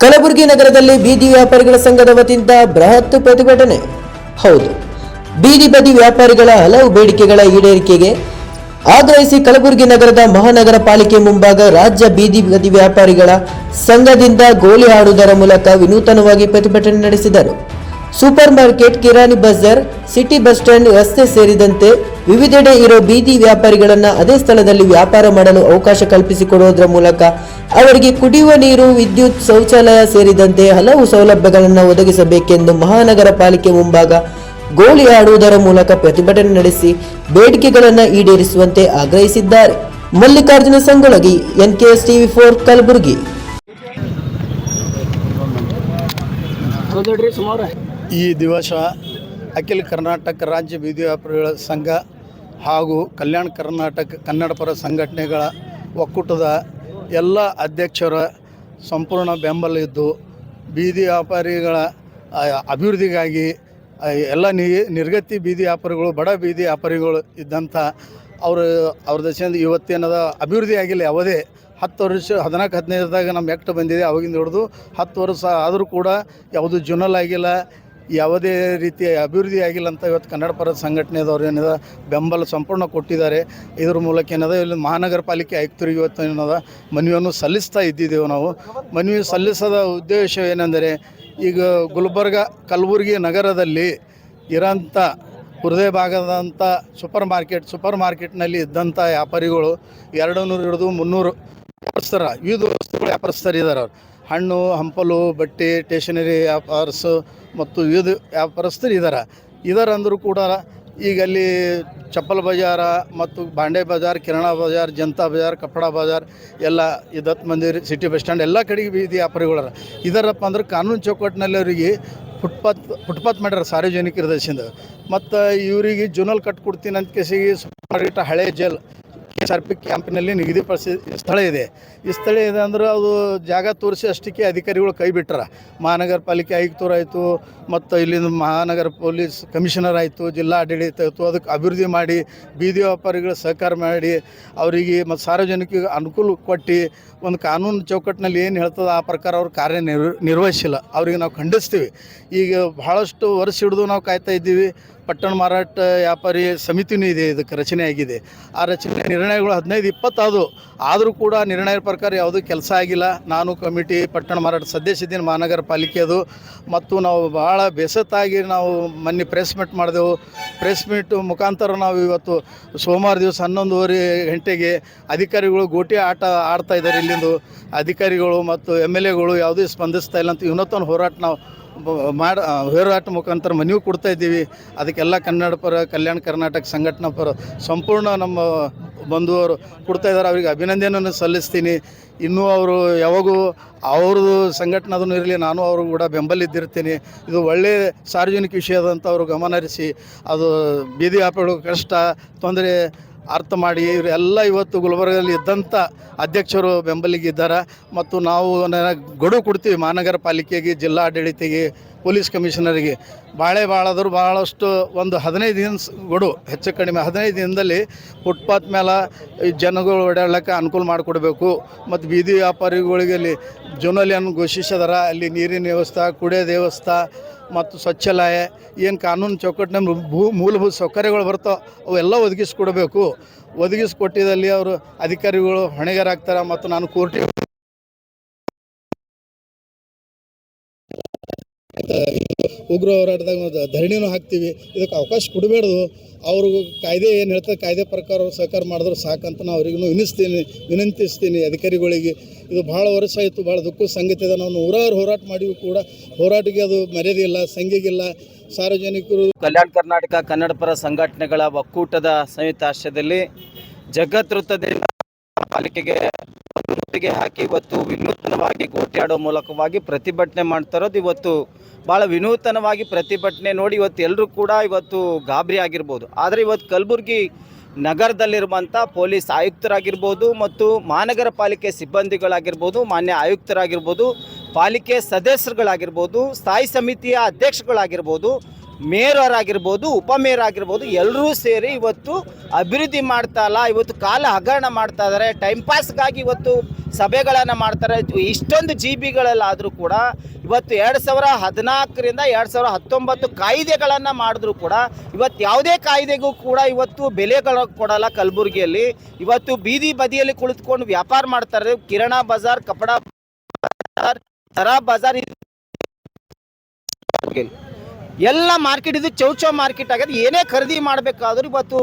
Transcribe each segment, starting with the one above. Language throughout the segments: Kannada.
ಕಲಬುರಗಿ ನಗರದಲ್ಲಿ ಬೀದಿ ವ್ಯಾಪಾರಿಗಳ ಸಂಘದ ವತಿಯಿಂದ ಬೃಹತ್ ಪ್ರತಿಭಟನೆ. ಹೌದು, ಬೀದಿ ಬದಿ ವ್ಯಾಪಾರಿಗಳ ಹಲವು ಬೇಡಿಕೆಗಳ ಈಡೇರಿಕೆಗೆ ಆಗ್ರಹಿಸಿ ಕಲಬುರಗಿ ನಗರದ ಮಹಾನಗರ ಪಾಲಿಕೆ ಮುಂಭಾಗ ರಾಜ್ಯ ಬೀದಿ ಬದಿ ವ್ಯಾಪಾರಿಗಳ ಸಂಘದಿಂದ ಗೋಲಿ ಆಡುವುದರ ಮೂಲಕ ವಿನೂತನವಾಗಿ ಪ್ರತಿಭಟನೆ ನಡೆಸಿದರು. ಸೂಪರ್ ಮಾರ್ಕೆಟ್ ಕಿರಾಣಿ ಬಜಾರ್, ಸಿಟಿ ಬಸ್ ಸ್ಟ್ಯಾಂಡ್ ರಸ್ತೆ ಸೇರಿದಂತೆ ವಿವಿಧೆಡೆ ಇರೋ ಬೀದಿ ವ್ಯಾಪಾರಿಗಳನ್ನ ಅದೇ ಸ್ಥಳದಲ್ಲಿ ವ್ಯಾಪಾರ ಮಾಡಲು ಅವಕಾಶ ಕಲ್ಪಿಸಿಕೊಡುವುದರ ಮೂಲಕ ಅವರಿಗೆ ಕುಡಿಯುವ ನೀರು, ವಿದ್ಯುತ್ ಶೌಚಾಲಯ ಸೇರಿದಂತೆ ಹಲವು ಸೌಲಭ್ಯಗಳನ್ನು ಒದಗಿಸಬೇಕೆಂದು ಮಹಾನಗರ ಪಾಲಿಕೆ ಮುಂಭಾಗ ಗೋಳಿ ಆಡುವುದರ ಮೂಲಕ ಪ್ರತಿಭಟನೆ ನಡೆಸಿ ಬೇಡಿಕೆಗಳನ್ನು ಈಡೇರಿಸುವಂತೆ ಆಗ್ರಹಿಸಿದ್ದಾರೆ. Mallikarjuna Sangolagi NKS TV four Kalaburagi. ಈ ದಿವಸ ಅಖಿಲ ಕರ್ನಾಟಕ ರಾಜ್ಯ ಬೀದಿ ವ್ಯಾಪಾರಿಗಳ ಸಂಘ ಹಾಗೂ ಕಲ್ಯಾಣ ಕರ್ನಾಟಕ ಕನ್ನಡಪರ ಸಂಘಟನೆಗಳ ಒಕ್ಕೂಟದ ಎಲ್ಲ ಅಧ್ಯಕ್ಷರ ಸಂಪೂರ್ಣ ಬೆಂಬಲ ಇದ್ದು ಬೀದಿ ವ್ಯಾಪಾರಿಗಳ ಅಭಿವೃದ್ಧಿಗಾಗಿ ಎಲ್ಲ ನಿರ್ಗತಿ ಬೀದಿ ವ್ಯಾಪಾರಿಗಳು, ಬಡ ಬೀದಿ ವ್ಯಾಪಾರಿಗಳು ಇದ್ದಂಥ ಅವರು, ಅವ್ರ ದಶೆಯಿಂದ ಇವತ್ತೇನದ ಅಭಿವೃದ್ಧಿ ಆಗಿಲ್ಲ, ಯಾವುದೇ ಹತ್ತು ವರ್ಷ, ಹದಿನಾಲ್ಕು ಹದಿನೈದದಾಗ ನಮ್ಮ ಎಕ್ಟ್ ಬಂದಿದೆ, ಅವಾಗಿಂದ ಹಿಡಿದು ಹತ್ತು ವರ್ಷ ಆದರೂ ಕೂಡ ಯಾವುದು ಜುನಲ್ ಆಗಿಲ್ಲ ಯಾವುದೇ ರೀತಿಯ ಅಭಿವೃದ್ಧಿ ಆಗಿಲ್ಲ ಅಂತ ಇವತ್ತು ಕನ್ನಡ ಪರ ಸಂಘಟನೆದವ್ರು ಏನಿದೆ, ಬೆಂಬಲ ಸಂಪೂರ್ಣ ಕೊಟ್ಟಿದ್ದಾರೆ. ಇದ್ರ ಮೂಲಕ ಏನದ, ಇಲ್ಲಿ ಮಹಾನಗರ ಪಾಲಿಕೆ ಆಯುಕ್ತರಿಗೆ ಇವತ್ತು ಏನದ, ಮನವಿಯನ್ನು ಸಲ್ಲಿಸ್ತಾ ಇದ್ದಿದ್ದೇವೆ ನಾವು. ಮನವಿ ಸಲ್ಲಿಸದ ಉದ್ದೇಶ ಏನೆಂದರೆ, ಈಗ ಗುಲ್ಬರ್ಗ ಕಲಬುರಗಿ ನಗರದಲ್ಲಿ ಇರೋಂಥ ಹೃದಯ ಭಾಗದಂಥ ಸೂಪರ್ ಮಾರ್ಕೆಟ್, ಸೂಪರ್ ಮಾರ್ಕೆಟ್ನಲ್ಲಿ ಇದ್ದಂಥ ವ್ಯಾಪಾರಿಗಳು ಎರಡು ನೂರು ಹಿಡಿದು ಮುನ್ನೂರು ವ್ಯಾಪಾರಸ್ಥರ ವಿವಿಧ ವ್ಯಾಪಾರಸ್ಥರಿದ್ದಾರೆ ಅವ್ರು. ಹಣ್ಣು, ಹಂಪಲು, ಬಟ್ಟೆ ಸ್ಟೇಷನರಿ ವ್ಯಾಪಾರಸು ಮತ್ತು ವಿವಿಧ ವ್ಯಾಪಾರಸ್ಥರು ಇದ್ದಾರೆ ಇದಾರೆ. ಅಂದರೂ ಕೂಡ ಈಗ ಅಲ್ಲಿ ಚಪ್ಪಲ್ ಬಜಾರ ಮತ್ತು ಬಾಂಡೆ ಬಜಾರ್, ಕಿರಣ ಬಜಾರ್, ಜನತಾ ಬಜಾರ್ ಕಪ್ಪಡ ಬಜಾರ್ ಎಲ್ಲ ಈ Datt Mandir city bus stand ಎಲ್ಲ ಕಡೆಗೆ ಬೀದಿ ವ್ಯಾಪಾರಿಗಳರ ಇದರಪ್ಪ ಅಂದ್ರೆ ಕಾನೂನು ಚೌಕಟ್ಟಿನಲ್ಲಿ ಅವರಿಗೆ ಫುಟ್ಪಾತ್ ಫುಟ್ಪಾತ್ ಮಾಡ್ಯಾರ ಸಾರ್ವಜನಿಕರ ದೇಶದಿಂದ ಮತ್ತು ಇವರಿಗೆ ಜುನಲ್ ಕಟ್ ಕೊಡ್ತೀನಿ ಅಂತ ಕೇಸಿಗೆ ಸುಮಾರು ಹಳೆ ಜೈಲ್. ಆರ್ ಪಿ ಕ್ಯಾಂಪಿನಲ್ಲಿ ನಿಗದಿಪಡಿಸಿ ಸ್ಥಳ ಇದೆ. ಈ ಸ್ಥಳ ಇದೆ ಅಂದ್ರೆ ಅದು ಜಾಗ ತೋರಿಸಿ ಅಷ್ಟಕ್ಕೆ ಅಧಿಕಾರಿಗಳು ಕೈ ಬಿಟ್ರ ಮಹಾನಗರ ಪಾಲಿಕೆ ಆಯುಕ್ತರು ಆಯಿತು, ಮತ್ತು ಇಲ್ಲಿಂದ ಮಹಾನಗರ ಪೊಲೀಸ್ ಕಮಿಷನರ್ ಆಯಿತು, ಜಿಲ್ಲಾ ಆಡಳಿತ ಆಯಿತು, ಅದಕ್ಕೆ ಅಭಿವೃದ್ಧಿ ಮಾಡಿ, ಬೀದಿ ವ್ಯಾಪಾರಿಗಳ ಸಹಕಾರ ಮಾಡಿ, ಅವರಿಗೆ ಮತ್ತು ಸಾರ್ವಜನಿಕರಿಗೆ ಅನುಕೂಲ ಕೊಟ್ಟು, ಒಂದು ಕಾನೂನು ಚೌಕಟ್ಟಿನಲ್ಲಿ ಏನು ಹೇಳ್ತದೆ ಆ ಪ್ರಕಾರ ಅವ್ರು ಕಾರ್ಯ ನಿರ್ವ, ನಿರ್ವಹಿಸಿಲ್ಲ. ಅವರಿಗೆ ನಾವು ಖಂಡಿಸ್ತೀವಿ. ಈಗ ಬಹಳಷ್ಟು ವರ್ಷ ಹಿಡಿದು ನಾವು ಕಾಯ್ತಾ ಇದ್ದೀವಿ. ಪಟ್ಟಣ ಮಾರಾಟ ವ್ಯಾಪಾರಿ ಸಮಿತಿನೂ ಇದೆ, ಇದಕ್ಕೆ ರಚನೆ ಆಗಿದೆ. ಆ ರಚನೆ ನಿರ್ಣಯಗಳು ಹದಿನೈದು ಇಪ್ಪತ್ತಾದು ಆದರೂ ಕೂಡ ನಿರ್ಣಯದ ಪ್ರಕಾರ ಯಾವುದೂ ಕೆಲಸ ಆಗಿಲ್ಲ. ನಾನು ಕಮಿಟಿ ಪಟ್ಟಣ ಮಾರಾಟ ಸದಸ್ಯದ್ದೀನಿ ಮಹಾನಗರ ಪಾಲಿಕೆಯದು ಮತ್ತು ನಾವು ಭಾಳ ಬೇಸತ್ತಾಗಿ ನಾವು ಮೊನ್ನೆ ಪ್ರೆಸ್ ಮೀಟ್ ಮಾಡಿದೆವು. ಪ್ರೆಸ್ ಮೀಟ್ ಮುಖಾಂತರ ನಾವು ಇವತ್ತು ಸೋಮವಾರ ದಿವಸ ಹನ್ನೊಂದುವರೆ ಗಂಟೆಗೆ ಅಧಿಕಾರಿಗಳು ಗೋಟಿ ಆಟ ಆಡ್ತಾ ಇದ್ದಾರೆ ಇಲ್ಲಿಂದು. ಅಧಿಕಾರಿಗಳು ಮತ್ತು ಎಂ ಎಲ್ ಎಗಳು ಯಾವುದೇ ಸ್ಪಂದಿಸ್ತಾ ಇಲ್ಲ ಅಂತ ವಿನೂತನ ಹೋರಾಟ ನಾವು ಮಾಡ ಹೋರಾಟ ಮುಖಾಂತರ ಮನವಿ ಕೊಡ್ತಾ ಇದ್ದೀವಿ. ಅದಕ್ಕೆಲ್ಲ ಕನ್ನಡ ಪರ, ಕಲ್ಯಾಣ ಕರ್ನಾಟಕ ಸಂಘಟನಾ ಪರ ಸಂಪೂರ್ಣ ನಮ್ಮ ಬಂಧುವರು ಕೊಡ್ತಾ ಇದ್ದಾರೆ. ಅವರಿಗೆ ಅಭಿನಂದನೆಯನ್ನು ಸಲ್ಲಿಸ್ತೀನಿ. ಇನ್ನೂ ಅವರು ಯಾವಾಗೂ ಅವ್ರದ್ದು ಸಂಘಟನೆ ಅದನ್ನು ಇರಲಿ, ನಾನು ಅವರು ಕೂಡ ಬೆಂಬಲಿದ್ದಿರ್ತೀನಿ. ಇದು ಒಳ್ಳೆಯ ಸಾರ್ವಜನಿಕ ವಿಷಯದಂತ ಅವರು ಗಮನ ಹರಿಸಿ, ಅದು ಬೀದಿ ವ್ಯಾಪಾರಿಗಳು ಕಷ್ಟ, ತೊಂದರೆ ಅರ್ಥ ಮಾಡಿ ಇವರೆಲ್ಲ ಇವತ್ತು ಗುಲ್ಬರ್ಗದಲ್ಲಿ ಇದ್ದಂಥ ಅಧ್ಯಕ್ಷರು ಬೆಂಬಲಿಗಿದ್ದಾರೆ ಮತ್ತು ನಾವು ಗಡು ಕೊಡ್ತೀವಿ ಮಹಾನಗರ ಪಾಲಿಕೆಗೆ ಜಿಲ್ಲಾ ಆಡಳಿತಿಗೆ ಪೊಲೀಸ್ ಕಮಿಷನರಿಗೆ ಬಾಳೆ ಭಾಳಾದರೂ ಭಾಳಷ್ಟು ಒಂದು ಹದಿನೈದು ದಿನ ಗೊಡು ಹೆಚ್ಚು ಕಡಿಮೆ ಹದಿನೈದು ದಿನದಲ್ಲಿ ಫುಟ್ಪಾತ್ ಮೇಲೆ ಜನಗಳು ಓಡಾಡ್ಲಿಕ್ಕೆ ಅನುಕೂಲ ಮಾಡಿಕೊಡ್ಬೇಕು. ಮತ್ತು ಬೀದಿ ವ್ಯಾಪಾರಿಗಳಿಗೆ ಅಲ್ಲಿ ಜೋನಲಿಯನ್ನು ಘೋಷಿಸಿದಾರ, ಅಲ್ಲಿ ನೀರಿನ ವ್ಯವಸ್ಥೆ, ಕುಡಿಯೋ ವ್ಯವಸ್ಥೆ ಮತ್ತು ಸ್ವಚ್ಛಾಲಯ, ಏನು ಕಾನೂನು ಚೌಕಟ್ಟಿನ ಭೂ, ಮೂಲಭೂತ ಸೌಕರ್ಯಗಳು ಬರ್ತಾವೆ, ಅವೆಲ್ಲ ಒದಗಿಸ್ಕೊಡ್ಬೇಕು. ಒದಗಿಸ್ಕೊಟ್ಟಿದಲ್ಲಿ ಅವರು ಅಧಿಕಾರಿಗಳು ಹೊಣೆಗಾರಾಗ್ತಾರೆ ಮತ್ತು ನಾನು ಕೋರ್ಟಿಗೆ ಉಗ್ರ ಹೋರಾಟದಾಗ ಧರಣಿನೂ ಹಾಕ್ತೀವಿ. ಇದಕ್ಕೆ ಅವಕಾಶ ಕೊಡಬೇಡ್ದು. ಅವ್ರಿಗೂ ಕಾಯ್ದೆ ಏನು ಹೇಳ್ತಾರೆ ಕಾಯ್ದೆ ಪ್ರಕಾರ ಅವ್ರು ಸಹಕಾರ ಮಾಡಿದ್ರೆ ಸಾಕಂತ ನಾವು ಅವ್ರಿಗೂ ವಿನಿಸ್ತೀನಿ ವಿನಂತಿಸ್ತೀನಿ ಅಧಿಕಾರಿಗಳಿಗೆ. ಇದು ಭಾಳ ವರ್ಷ ಆಯಿತು, ಭಾಳ ದುಃಖ ಸಂಗತಿ ಇದೆ. ನಾವು ನೂರಾರು ಹೋರಾಟ ಮಾಡಿವು ಕೂಡ. ಹೋರಾಟಕ್ಕೆ ಅದು ಮರ್ಯಾದೆ ಸಂಘಿಗಿಲ್ಲ ಸಾರ್ವಜನಿಕರು ಕಲ್ಯಾಣ ಕರ್ನಾಟಕ ಕನ್ನಡ ಪರ ಸಂಘಟನೆಗಳ ಒಕ್ಕೂಟದ ಸಂಯುಕ್ತ ಆಶ್ರಯದಲ್ಲಿ ಜಗತ್ ವೃತ್ತದಿಂದ ಪಾಲಿಕೆಗೆ ಒಂದು ಹಾಕಿ ಇವತ್ತು ವಿನೂತನವಾಗಿ ಗೋಟಿಯಾಡೋ ಮೂಲಕವಾಗಿ ಪ್ರತಿಭಟನೆ ಮಾಡ್ತಾ ಇರೋದು. ಇವತ್ತು ಭಾಳ ವಿನೂತನವಾಗಿ ಪ್ರತಿಭಟನೆ ನೋಡಿ ಇವತ್ತು ಎಲ್ಲರೂ ಕೂಡ ಇವತ್ತು ಗಾಬರಿ ಆಗಿರ್ಬೋದು. ಆದರೆ ಇವತ್ತು ಕಲಬುರಗಿ ನಗರದಲ್ಲಿರುವಂಥ ಪೊಲೀಸ್ ಆಯುಕ್ತರಾಗಿರ್ಬೋದು ಮತ್ತು ಮಹಾನಗರ ಪಾಲಿಕೆ ಸಿಬ್ಬಂದಿಗಳಾಗಿರ್ಬೋದು, ಮಾನ್ಯ ಆಯುಕ್ತರಾಗಿರ್ಬೋದು, ಪಾಲಿಕೆ ಸದಸ್ಯರುಗಳಾಗಿರ್ಬೋದು, ಸ್ಥಾಯಿ ಸಮಿತಿಯ ಅಧ್ಯಕ್ಷಗಳಾಗಿರ್ಬೋದು ಮೇಯರ್ ಆಗಿರ್ಬೋದು ಉಪಮೇಯರ್ ಆಗಿರ್ಬೋದು ಎಲ್ಲರೂ ಸೇರಿ ಇವತ್ತು ಅಭಿವೃದ್ಧಿ ಮಾಡ್ತಾ ಇಲ್ಲ. ಇವತ್ತು ಕಾಲ ಹಗರಣ ಮಾಡ್ತಾ ಇದ್ದಾರೆ. ಟೈಮ್ ಪಾಸ್ಗಾಗಿ ಇವತ್ತು ಸಭೆಗಳನ್ನು ಮಾಡ್ತಾರೆ. ಇಷ್ಟೊಂದು ಜಿ ಬಿಗಳಲ್ಲಾದರೂ ಕೂಡ ಇವತ್ತು ಎರಡು ಸಾವಿರ ಹದಿನಾಲ್ಕರಿಂದ ಎರಡು ಸಾವಿರ ಹತ್ತೊಂಬತ್ತು ಕಾಯ್ದೆಗಳನ್ನು ಮಾಡಿದ್ರು ಕೂಡ ಇವತ್ತು ಯಾವುದೇ ಕಾಯ್ದೆಗೂ ಕೂಡ ಇವತ್ತು ಬೆಲೆಗಳು ಕೊಡಲ್ಲ ಕಲಬುರಗಿಯಲ್ಲಿ. ಇವತ್ತು ಬೀದಿ ಬದಿಯಲ್ಲಿ ಕುಳಿತುಕೊಂಡು ವ್ಯಾಪಾರ ಮಾಡ್ತಾರೆ. ಕಿರಣ ಬಜಾರ್, ಕಪಡಾ ಬಜಾರ್ ತರ ಬಜಾರ್. ಎಲ್ಲ ಮಾರ್ಕೆಟ್ ಇದು ಚೌಚೌ ಮಾರ್ಕೆಟ್ ಆಗಿದೆ ಏನೇ ಖರೀದಿ ಮಾಡಬೇಕಾದ್ರೂ ಇವತ್ತು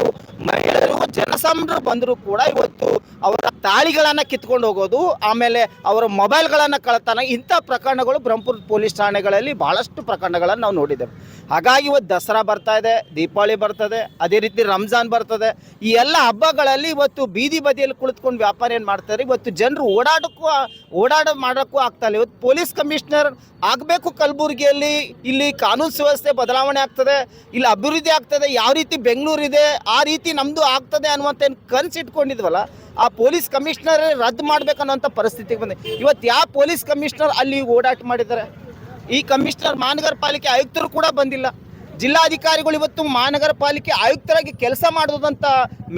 ಮಹಿಳೆಯರು, ಜನಸಾಮಾನ್ಯರು ಬಂದರೂ ಕೂಡ ಇವತ್ತು ಅವರ ತಾಳಿಗಳನ್ನು ಕಿತ್ಕೊಂಡು ಹೋಗೋದು, ಆಮೇಲೆ ಅವರ ಮೊಬೈಲ್ಗಳನ್ನು ಕಳತಾನ ಇಂಥ ಪ್ರಕರಣಗಳು ಬ್ರಹ್ಮಪುರ ಪೊಲೀಸ್ ಠಾಣೆಗಳಲ್ಲಿ ಭಾಳಷ್ಟು ಪ್ರಕರಣಗಳನ್ನು ನಾವು ನೋಡಿದ್ದೇವೆ. ಹಾಗಾಗಿ ಇವತ್ತು ದಸರಾ ಬರ್ತಾ ಇದೆ, ದೀಪಾವಳಿ ಬರ್ತದೆ, ಅದೇ ರೀತಿ ರಂಜಾನ್ ಬರ್ತದೆ. ಈ ಎಲ್ಲ ಹಬ್ಬಗಳಲ್ಲಿ ಇವತ್ತು ಬೀದಿ ಬದಿಯಲ್ಲಿ ಕುಳಿತುಕೊಂಡು ವ್ಯಾಪಾರ ಏನು ಮಾಡ್ತಾರೆ ಇವತ್ತು ಜನರು ಓಡಾಡೋಕ್ಕೂ ಓಡಾಡ ಮಾಡೋಕ್ಕೂ ಆಗ್ತಾ ಇಲ್ಲ. ಇವತ್ತು ಪೊಲೀಸ್ ಕಮಿಷನರ್ ಆಗಬೇಕು ಕಲಬುರಗಿಯಲ್ಲಿ, ಇಲ್ಲಿ ಕಾನೂನು ಸುವ್ಯವಸ್ಥೆ ಬದಲಾವಣೆ ಆಗ್ತದೆ, ಇಲ್ಲಿ ಅಭಿವೃದ್ಧಿ ಆಗ್ತದೆ, ಯಾವ ರೀತಿ ಬೆಂಗಳೂರಿದೆ ಆ ರೀತಿ ನಮ್ಮದು ಆಗ್ತದೆ ಅನ್ನುವಂಥ ಏನು ಕನಸು ಇಟ್ಕೊಂಡಿದ್ವಲ್ಲ, ಆ ಪೊಲೀಸ್ ಕಮಿಷನರ್ ರದ್ದು ಮಾಡ್ಬೇಕನ್ನೋಂಥ ಪರಿಸ್ಥಿತಿಗೆ ಬಂದೆ. ಇವತ್ತು ಯಾವ ಪೊಲೀಸ್ ಕಮಿಷನರ್ ಅಲ್ಲಿ ಓಡಾಟ ಮಾಡಿದ್ದಾರೆ? ಈ ಕಮಿಷನರ್ ಮಹಾನಗರ ಪಾಲಿಕೆ ಆಯುಕ್ತರು ಕೂಡ ಬಂದಿಲ್ಲ. ಜಿಲ್ಲಾಧಿಕಾರಿಗಳು ಇವತ್ತು ಮಹಾನಗರ ಪಾಲಿಕೆ ಆಯುಕ್ತರಾಗಿ ಕೆಲಸ ಮಾಡೋದಂತ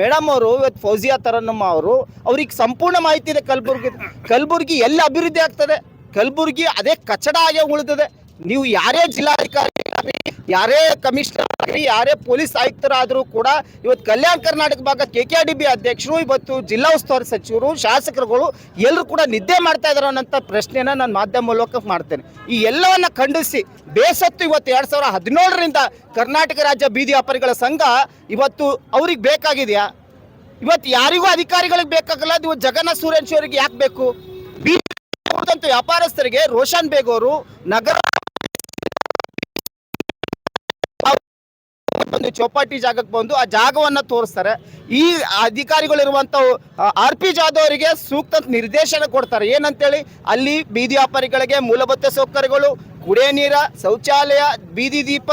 ಮೇಡಮ್ ಅವರು, ಇವತ್ತು ಫೌಜಿಯಾ ತರನ್ನಮ್ಮ ಅವರು, ಅವ್ರಿಗೆ ಸಂಪೂರ್ಣ ಮಾಹಿತಿ ಇದೆ ಕಲಬುರ್ಗಿ ಕಲಬುರ್ಗಿ ಎಲ್ಲಿ ಅಭಿವೃದ್ಧಿ ಆಗ್ತದೆ? ಕಲಬುರ್ಗಿ ಅದೇ ಕಚಡ ಆಗೇ ಉಳಿದಿದೆ. ನೀವು ಯಾರೇ ಜಿಲ್ಲಾಧಿಕಾರಿ ಯಾರೇ ಕಮಿಷನರ್ ಆಗಲಿ, ಯಾರೇ ಪೊಲೀಸ್ ಆಯುಕ್ತರಾದರೂ ಕೂಡ ಇವತ್ತು ಕಲ್ಯಾಣ ಕರ್ನಾಟಕ ಭಾಗ ಕೆ ಕೆ ಡಿ ಬಿ ಅಧ್ಯಕ್ಷರು, ಇವತ್ತು ಜಿಲ್ಲಾ ಉಸ್ತುವಾರಿ ಸಚಿವರು, ಶಾಸಕರುಗಳು ಎಲ್ಲರೂ ಕೂಡ ನಿದ್ದೆ ಮಾಡ್ತಾ ಇದ್ದಾರೆ ಅನ್ನೋಂಥ ಪ್ರಶ್ನೆನ ನಾನು ಮಾಧ್ಯಮ ಮೂಲಕ ಮಾಡ್ತೇನೆ. ಈ ಎಲ್ಲವನ್ನ ಖಂಡಿಸಿ, ಬೇಸತ್ತು ಇವತ್ತು ಎರಡು ಸಾವಿರ ಹದಿನೇಳರಿಂದ ಕರ್ನಾಟಕ ರಾಜ್ಯ ಬೀದಿ ವ್ಯಾಪಾರಿಗಳ ಸಂಘ ಇವತ್ತು ಅವ್ರಿಗೆ ಬೇಕಾಗಿದೆಯಾ? ಇವತ್ತು ಯಾರಿಗೂ ಅಧಿಕಾರಿಗಳಿಗೆ ಬೇಕಾಗಲ್ಲ ಇವತ್ತು ಜಗನ್ನಾಥ್ ಸೂರ್ಯವಂಶಿ ಅವರಿಗೆ ಯಾಕೆ ಬೇಕು? ಬೀದಿ ವ್ಯಾಪಾರಸ್ಥರಿಗೆ ರೋಷನ್ ಬೇಗ್ ಅವರು ನಗರ ಒಂದು ಚೌಪಾಟಿ ಜಾಗಕ್ಕೆ ಬಂದು ಆ ಜಾಗವನ್ನ ತೋರಿಸ್ತಾರೆ. ಈ ಅಧಿಕಾರಿಗಳಿರುವಂತ ಆರ್ ಪಿ ಜಾಧವ್ ಅವರಿಗೆ ಸೂಕ್ತ ನಿರ್ದೇಶನ ಕೊಡ್ತಾರೆ. ಏನಂತೇಳಿ? ಅಲ್ಲಿ ಬೀದಿ ವ್ಯಾಪಾರಿಗಳಿಗೆ ಮೂಲಭೂತ ಸೌಕರ್ಯಗಳು, ಕುಡಿಯ ನೀರ, ಶೌಚಾಲಯ, ಬೀದಿ ದೀಪ,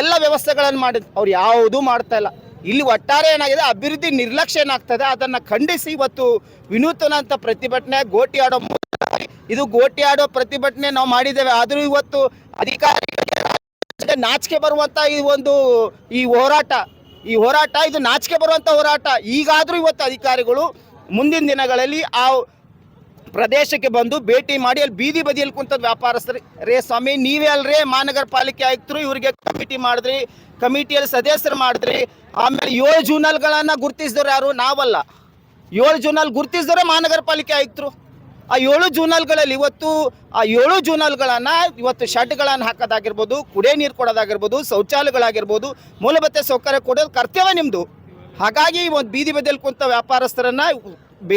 ಎಲ್ಲ ವ್ಯವಸ್ಥೆಗಳನ್ನು ಮಾಡಿದ್ರು ಅವ್ರು ಯಾವುದೂ ಮಾಡ್ತಾ ಇಲ್ಲ. ಇಲ್ಲಿ ಒಟ್ಟಾರೆ ಏನಾಗಿದೆ? ಅಭಿವೃದ್ಧಿ ನಿರ್ಲಕ್ಷ್ಯ ಏನಾಗ್ತದೆ? ಅದನ್ನ ಖಂಡಿಸಿ ಇವತ್ತು ವಿನೂತನ ಅಂತ ಪ್ರತಿಭಟನೆ, ಗೋಟಿ ಆಡೋ ಇದು ಗೋಟಿ ಆಡೋ ಪ್ರತಿಭಟನೆ ನಾವು ಮಾಡಿದ್ದೇವೆ. ಆದರೂ ಇವತ್ತು ಅಧಿಕಾರಿಗಳಿಗೆ ರಾಜ್ಯಕ್ಕೆ ನಾಚಿಕೆ ಬರುವಂತ ಈ ಒಂದು ಈ ಹೋರಾಟ ಈ ಹೋರಾಟ ಇದು ನಾಚಿಕೆ ಬರುವಂತ ಹೋರಾಟ. ಈಗಾದ್ರೂ ಇವತ್ತು ಅಧಿಕಾರಿಗಳು ಮುಂದಿನ ದಿನಗಳಲ್ಲಿ ಆ ಪ್ರದೇಶಕ್ಕೆ ಬಂದು ಭೇಟಿ ಮಾಡಿ, ಅಲ್ಲಿ ಬೀದಿ ಬದಿಯಲ್ಲಿ ಕುಂತ ವ್ಯಾಪಾರಸ್ಥರು, ರೇ ಸ್ವಾಮಿ, ನೀವೇ ಅಲ್ರೇ ಮಹಾನಗರ ಪಾಲಿಕೆ ಆಯುಕ್ತರು ಇವರಿಗೆ ಕಮಿಟಿ ಮಾಡಿದ್ರಿ, ಕಮಿಟಿಯಲ್ಲಿ ಸದಸ್ಯರು ಮಾಡಿದ್ರಿ. ಆಮೇಲೆ ಏಳು ಜೂನಲ್ಗಳನ್ನು ಗುರುತಿಸಿದವ್ರು ಯಾರು? ನಾವಲ್ಲ. ಏಳು ಜೂನಲ್ ಗುರುತಿಸಿದವರೇ ಮಹಾನಗರ ಪಾಲಿಕೆ ಆಯುಕ್ತರು. ಆ ಏಳು ಜೂನಲ್ಗಳಲ್ಲಿ ಇವತ್ತು ಆ ಏಳು ಜೂನಲ್ಗಳನ್ನು ಇವತ್ತು ಶೆಡ್ಗಳನ್ನು ಹಾಕೋದಾಗಿರ್ಬೋದು, ಕುಡಿಯೋ ನೀರು ಕೊಡೋದಾಗಿರ್ಬೋದು, ಶೌಚಾಲಯಗಳಾಗಿರ್ಬೋದು, ಮೂಲಭೂತ ಸೌಕರ್ಯ ಕೊಡೋದು ಕರ್ತವ್ಯ ನಿಮ್ಮದು ಹಾಗಾಗಿ ಒಂದು ಬೀದಿ ಬದಿಯಲ್ಲಿ ಕುಂತ ವ್ಯಾಪಾರಸ್ಥರನ್ನ